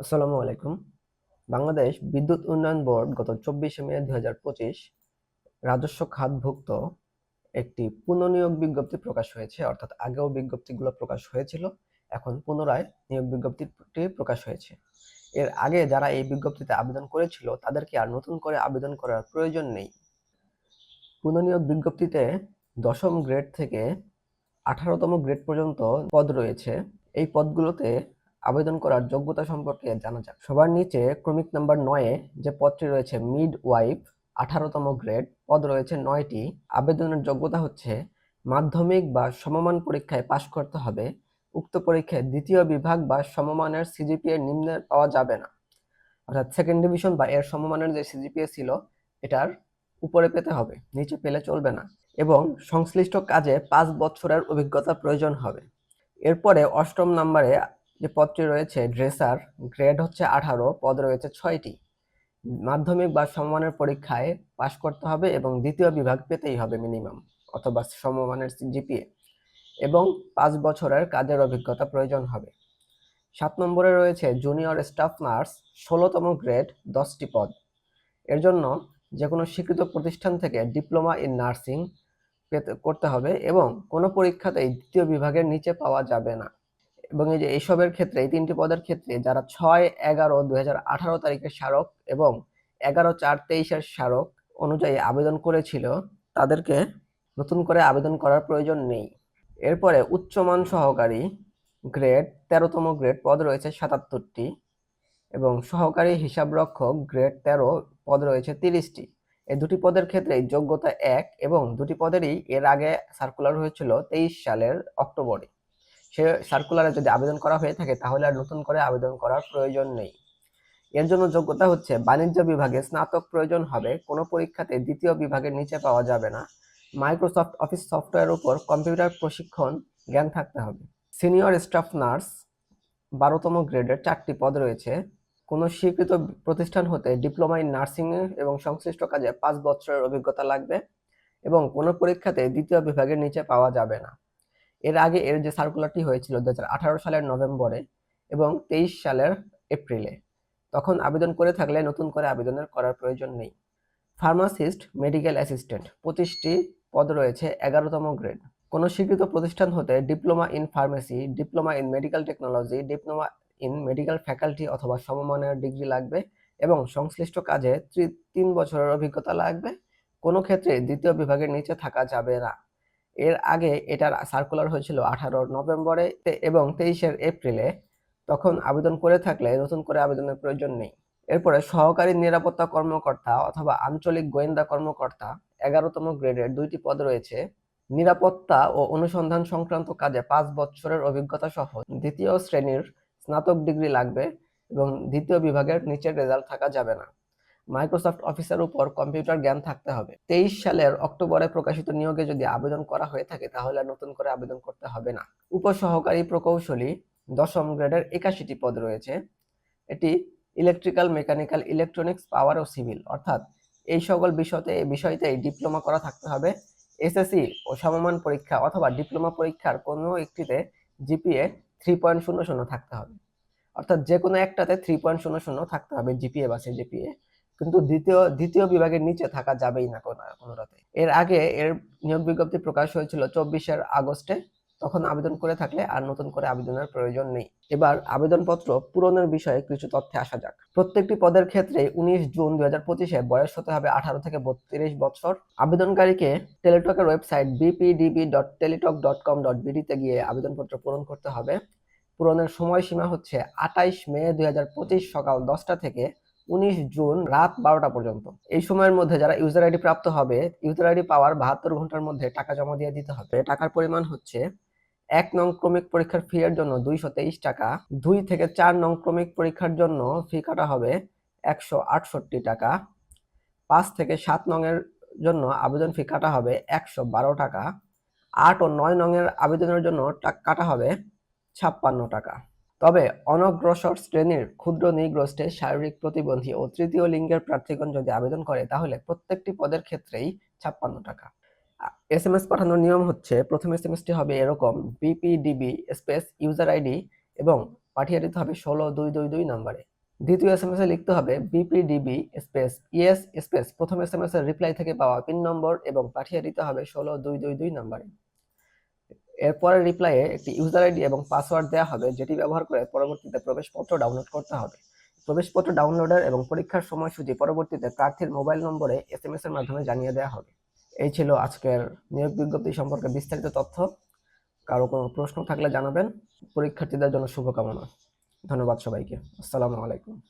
আসসালামু আলাইকুম। বাংলাদেশ বিদ্যুৎ উন্নয়ন বোর্ড গত চব্বিশে মে দুই হাজার পঁচিশ রাজস্ব খাতভুক্ত একটি পুনর্নিয়োগ বিজ্ঞপ্তি প্রকাশ হয়েছে, অর্থাৎ আগেও বিজ্ঞপ্তিগুলো প্রকাশ হয়েছিল, এখন পুনরায় নিয়োগ বিজ্ঞপ্তিটি প্রকাশ হয়েছে। এর আগে যারা এই বিজ্ঞপ্তিতে আবেদন করেছিল তাদেরকে আর নতুন করে আবেদন করার প্রয়োজন নেই? পুনর্নিয়োগ বিজ্ঞপ্তিতে দশম গ্রেড থেকে আঠারোতম গ্রেড পর্যন্ত পদ রয়েছে। এই পদগুলোতে আবেদন করার যোগ্যতা সম্পর্কে জানা যাক। সবার নিচে ক্রমিক নাম্বার নয়ে যে পদটি রয়েছে মিড ওয়াইফ আঠারোতম গ্রেড পদ রয়েছে নয়টি। আবেদনের যোগ্যতা হচ্ছে মাধ্যমিক বা সমমান পরীক্ষায় পাশ করতে হবে। উক্ত পরীক্ষায় দ্বিতীয় বিভাগ বা সমমানের সিজিপিএ নিম্নে পাওয়া যাবে না। অর্থাৎ সেকেন্ড ডিভিশন বা এর সমমানের যে সিজিপিএ ছিল, এটার উপরে পেতে হবে, নিচে পেলে চলবে না। এবং সংশ্লিষ্ট কাজে পাঁচ বছরের অভিজ্ঞতা প্রয়োজন হবে। এরপরে অষ্টম নম্বরে যে পদটি রয়েছে ড্রেসার, গ্রেড হচ্ছে আঠারো, পদ রয়েছে ছয়টি। মাধ্যমিক বা সমমানের পরীক্ষায় পাশ করতে হবে এবং দ্বিতীয় বিভাগ পেতেই হবে মিনিমাম অথবা সমমানের জিপিএ। এবং পাঁচ বছরের কাজের অভিজ্ঞতা প্রয়োজন হবে। সাত নম্বরে রয়েছে জুনিয়র স্টাফ নার্স, ষোলোতম গ্রেড, দশটি পদ। এর জন্য যে কোনো স্বীকৃত প্রতিষ্ঠান থেকে ডিপ্লোমা ইন নার্সিং পেতে, করতে হবে এবং কোনো পরীক্ষাতেই দ্বিতীয় বিভাগের নিচে পাওয়া যাবে না। এবং এই যে এইসবের ক্ষেত্রে, এই তিনটি পদের ক্ষেত্রে যারা ছয়, এগারো দুই হাজার আঠারো তারিখের স্মারক এবং এগারো, চার, তেইশের স্মারক অনুযায়ী আবেদন করেছিল, তাদেরকে নতুন করে আবেদন করার প্রয়োজন নেই। এরপরে উচ্চমান সহকারী গ্রেড, তেরোতম গ্রেড পদ রয়েছে সাতাত্তরটি এবং সহকারী হিসাবরক্ষক গ্রেড তেরো পদ রয়েছে তিরিশটি। এই দুটি পদের ক্ষেত্রে যোগ্যতা এক এবং দুটি পদেরই এর আগে সার্কুলার হয়েছিল তেইশ সালের অক্টোবরে। সে সার্কুলারে যদি আবেদন করা হয়ে থাকে, তাহলে আর নতুন করে আবেদন করার প্রয়োজন নেই। এর জন্য যোগ্যতা হচ্ছে, বাণিজ্য বিভাগে স্নাতক প্রয়োজন হবে, কোনো পরীক্ষাতে দ্বিতীয় বিভাগের নিচে পাওয়া যাবে না। মাইক্রোসফট অফিস সফটওয়্যার উপর কম্পিউটার প্রশিক্ষণ, জ্ঞান থাকতে হবে। সিনিয়র স্টাফ নার্স, বারোতম গ্রেডের চারটি পদ রয়েছে। কোনো স্বীকৃত প্রতিষ্ঠান হতে ডিপ্লোমা ইন নার্সিং এবং সংশ্লিষ্ট কাজে পাঁচ বছরের অভিজ্ঞতা লাগবে এবং কোনো পরীক্ষাতে দ্বিতীয় বিভাগের নিচে পাওয়া যাবে না। এর আগে এর যে সার্কুলারটি হয়েছিল দু হাজার আঠারো সালের নভেম্বরে এবং তেইশ সালের এপ্রিলে। তখন আবেদন করে থাকলে নতুন করে আবেদনের করার প্রয়োজন নেই। ফার্মাসিস্ট মেডিকেল অ্যাসিস্ট্যান্ট পঁচিশটি পদ রয়েছে, এগারোতম গ্রেড কোনো স্বীকৃত প্রতিষ্ঠান হতে diploma in pharmacy diploma in medical technology diploma in medical faculty অথবা সমমানের ডিগ্রি লাগবে এবং সংশ্লিষ্ট কাজে তিন বছরের অভিজ্ঞতা লাগবে। কোনো ক্ষেত্রে দ্বিতীয় বিভাগের নিচে থাকা যাবে না। এর আগে এটার সার্কুলার হয়েছিল আঠারো নভেম্বরে এবং তেইশের এপ্রিলে। তখন আবেদন করে থাকলে নতুন করে আবেদনের প্রয়োজন নেই। এরপরে সহকারী নিরাপত্তা কর্মকর্তা অথবা আঞ্চলিক গোয়েন্দা কর্মকর্তা এগারোতম গ্রেডের দুইটি পদ রয়েছে। নিরাপত্তা ও অনুসন্ধান সংক্রান্ত কাজে পাঁচ বছরের অভিজ্ঞতা সহ দ্বিতীয় শ্রেণির স্নাতক ডিগ্রি লাগবে এবং দ্বিতীয় বিভাগের নিচের রেজাল্ট থাকা যাবে না। মাইক্রোসফট অফিসের উপর কম্পিউটার জ্ঞান থাকতে হবে। তেইশ সালের অক্টোবরে প্রকাশিত নিয়োগে যদি আবেদন করা হয়ে থাকে, তাহলে নতুন করে আবেদন করতে হবে না। উপসহকারী প্রকৌশলী দশম গ্রেডের একাশিটি পদ রয়েছে। এটি ইলেকট্রিক্যাল, মেকানিক্যাল, ইলেকট্রনিক্স, পাওয়ার ও সিভিল। অর্থাৎ এই সকল বিষয়তে, এই বিষয়তেই ডিপ্লোমা করা থাকতে হবে। এসএসসি ও সমমান পরীক্ষা অথবা ডিপ্লোমা পরীক্ষার কোনো একটিতে জিপিএ থ্রি পয়েন্ট শূন্য শূন্য থাকতে হবে। অর্থাৎ যে কোনো একটাতে থ্রি পয়েন্ট শূন্য শূন্য থাকতে হবে জিপিএ বা সিজিপিএ কিন্তু দ্বিতীয় দ্বিতীয় বিভাগের নিচে থাকা যাবেই না কোনো কোনোটাতে এর আগে এর নিয়োগ বিজ্ঞপ্তি প্রকাশ হয়েছিল চব্বিশের আগস্টে। তখন আবেদন করে থাকলে আর নতুন করে আবেদনের প্রয়োজন নেই। এবার আবেদনপত্র পূরণের বিষয়ে কিছু তথ্যে আসা যাক। প্রত্যেকটি পদের ক্ষেত্রে উনিশ জুন দুই হাজার পঁচিশে বয়স হতে হবে আঠারো থেকে বত্রিশ বছর। আবেদনকারীকে টেলিটকের website BPDB dot Teletalk dot com dot বিডিতে গিয়ে আবেদনপত্র পূরণ করতে হবে। পূরণের সময়সীমা হচ্ছে আঠাইশ মে দুই হাজার পঁচিশ সকাল দশটা থেকে উনিশ জুন রাত বারোটা পর্যন্ত। এই সময়ের মধ্যে যারা ইউজার আইডি প্রাপ্ত হবে ইউজার আইডি পাওয়ার বাহাত্তর ঘণ্টার মধ্যে টাকা জমা দিয়ে দিতে হবে। টাকার পরিমাণ হচ্ছে এক নং ক্রমিক পরীক্ষার ফি এর জন্য দুইশো তেইশ টাকা, দুই থেকে চার নং ক্রমিক পরীক্ষার জন্য ফি কাটা হবে একশো আটষট্টি টাকা, পাঁচ থেকে সাত নং এর জন্য আবেদন ফি কাটা হবে একশো বারো টাকা, আট ও নয় নং এর আবেদনের জন্য কাটা হবে ছাপ্পান্ন টাকা। তবে অনগ্রসর শ্রেণির ক্ষুদ্র নিগ্রস্টের শারীরিক প্রতিবন্ধী ও তৃতীয় লিঙ্গের প্রার্থীগণ যদি আবেদন করে, তাহলে প্রত্যেকটি পদের ক্ষেত্রেই ছাপ্পান্ন টাকা। এস এম এস পাঠানোর নিয়ম হচ্ছে, প্রথম এস এম এসটি হবে এরকম বিপিডিবি স্পেস ইউজার আইডি এবং পাঠিয়ে দিতে হবে ষোলো দুই দুই দুই নম্বরে। দ্বিতীয় এস এম এস এ লিখতে হবে বিপিডিবি স্পেস ইএস স্পেস প্রথম এস এম এস এর রিপ্লাই থেকে পাওয়া পিন নম্বর এবং পাঠিয়ে দিতে হবে ষোলো দুই দুই দুই নাম্বারে। এরপরের রিপ্লাইয়ে একটি ইউজার আইডি এবং পাসওয়ার্ড দেওয়া হবে, যেটি ব্যবহার করে পরবর্তীতে প্রবেশপত্র ডাউনলোড করতে হবে। প্রবেশপত্র ডাউনলোডের এবং পরীক্ষার সময়সূচি পরবর্তীতে প্রার্থীর মোবাইল নম্বরে এস এম এর মাধ্যমে জানিয়ে দেওয়া হবে। এই ছিল আজকের নিয়োগ বিজ্ঞপ্তি সম্পর্কে বিস্তারিত তথ্য। কারও কোনো প্রশ্ন থাকলে জানাবেন। পরীক্ষার্থীদের জন্য শুভকামনা। ধন্যবাদ সবাইকে। আসসালামু আলাইকুম।